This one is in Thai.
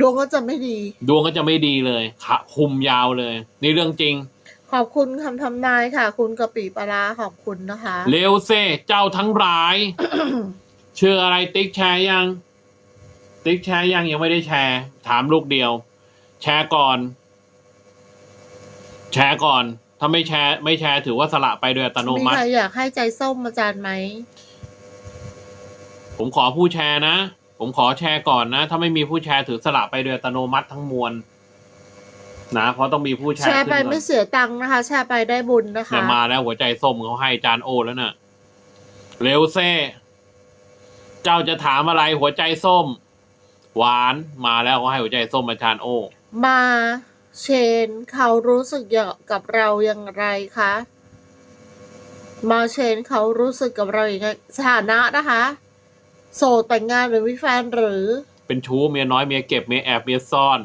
ดวงก็จะไม่ดี ดวงก็จะไม่ดีเลยขะคุมยาวเลย นี่เรื่องจริง ขอบคุณคำทำนายค่ะ คุณกะปิปลาร้าขอบคุณนะคะ เร็วเซ่เจ้าทั้งหลายชื่ออะไรติ๊กแชร์ยัง ติ๊กแชร์ยังยังไม่ได้แชร์ ถามลูกเดียว แชร์ก่อน แชร์ก่อน ถ้าไม่แชร์ ไม่แชร์ถือว่าสละไปโดยอัตโนมีมัใคติรอยากให้ใจส้มอาจารย์ไหม ผมขอผู้แชร์นะ ผมขอแชร์ก่อนนะ ถ้าไม่มีผู้แชร์ถือสละไปโดยอัตโนมัติทั้งมวลนะเพราะต้องมีผู้แชแชร์ร์ไปขึ้นก่ไม่อนเสียตังค์นะคะ แชร์ไปได้บุญนะคะเนี่ยมาแล้วหัวใจส้มเขาให้จานโอแล้วน่ะเร็วเซ่ เจ้าจะถามอะไรหัวใจส้ม หวานมาแล้วเขาให้หัวใจส้มอาจารย์โอ มาเชนเขารู้สึกอย่างกับเราอย่างไรคะมาเชนเขารู้สึกกับเราอย่างไรสถานะนะคะ โสดแต่งงานหรือมีแฟนหรือ เป็นชู้เมียน้อยเมียเก็บเมียแอบเมียซ่อน